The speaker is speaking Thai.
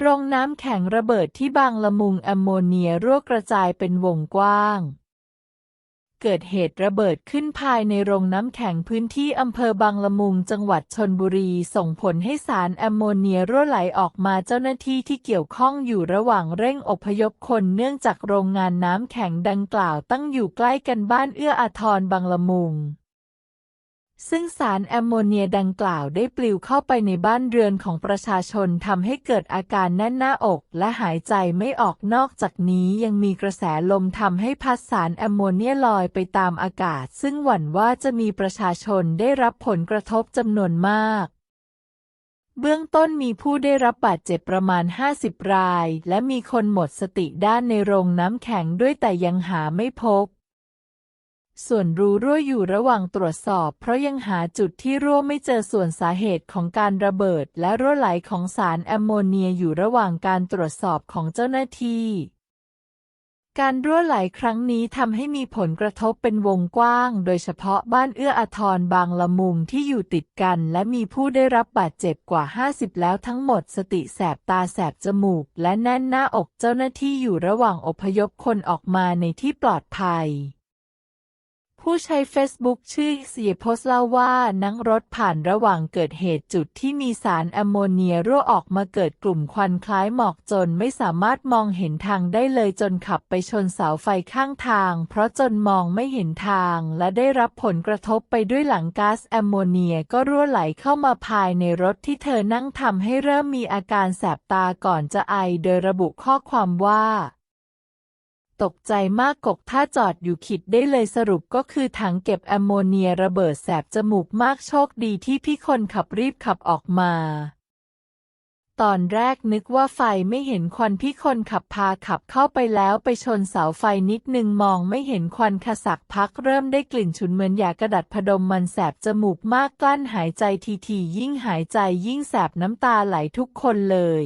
โรงน้ำแข็งระเบิดที่บางละมุงแอมโมเนียรั่วกระจายเป็นวงกว้าง เกิดเหตุระเบิดขึ้นภายในโรงน้ำแข็งพื้นที่อำเภอบางละมุงจังหวัดชนบุรีส่งผลให้สารแอมโมเนียรั่วไหลออกมาเจ้าหน้าที่ที่เกี่ยวข้องอยู่ระหว่างเร่งอพยพคนเนื่องจากโรงงานน้ำแข็งดังกล่าวตั้งอยู่ใกล้กันบ้านเอื้ออาทรบางละมุง ซึ่งสารแอมโมเนียดังกล่าวได้ปลิวเข้าไปในบ้านเรือนของประชาชนทำให้เกิดอาการแน่นหน้าอกและหายใจไม่ออกนอกจากนี้ยังมีกระแสลมทำให้พัดสารแอมโมเนียลอยไปตามอากาศ ซึ่งหวั่นว่าจะมีประชาชนได้รับผลกระทบจำนวนมากเบื้องต้นมีผู้ได้รับบาดเจ็บประมาณ 50 ราย และมีคนหมดสติด้านในโรงน้ำแข็งด้วยแต่ยังหาไม่พบ ส่วนรูรั่วอยู่ระหว่างตรวจสอบ เพราะยังหาจุดที่รั่วไม่เจอส่วนสาเหตุของการระเบิด และรั่วไหลของสารแอมโมเนียอยู่ระหว่างการตรวจสอบของเจ้าหน้าที่ การรั่วไหลครั้งนี้ทำให้มีผลกระทบเป็นวงกว้าง โดยเฉพาะบ้านเอื้ออาทรบางละมุงที่อยู่ติดกัน และมีผู้ได้รับบาดเจ็บกว่า 50 แล้วทั้งหมดสติแสบตาแสบจมูก และแน่นหน้าอกเจ้าหน้าที่อยู่ระหว่างอพยพคนออกมาในที่ปลอดภัย ผู้ใช้เฟซบุ๊กชื่อเสียโพสเล่าว่านั่งรถผ่านระหว่างเกิดเหตุจุดที่มีสารแอมโมเนียรั่วออกมาเกิดกลุ่มควันคล้ายหมอกจนไม่สามารถมองเห็นทางได้เลยจนขับไปชนเสาไฟข้างทาง เพราะจนมองไม่เห็นทางและได้รับผลกระทบไปด้วยหลังก๊าซแอมโมเนียก็รั่วไหลเข้ามาภายในรถที่เธอนั่งทำให้เริ่มมีอาการแสบตาก่อนจะไอโดยระบุข้อความว่า ตกใจมากกกถ้าจอดอยู่คิดได้เลยสรุปก็คือถังเก็บแอมโมเนียระเบิดแสบจมูกมากโชคดีที่พี่คนขับรีบขับออกมา ตอนแรกนึกว่าไฟไม่เห็นควันพี่คนขับพาขับเข้าไปแล้วไปชนเสาไฟนิดนึงมองไม่เห็นควันขสักพักเริ่มได้กลิ่นฉุนเหมือนยากระดัดพดมมันแสบจมูกมากกลั้นหายใจทีๆยิ่งหายใจยิ่งแสบน้ำตาไหลทุกคนเลย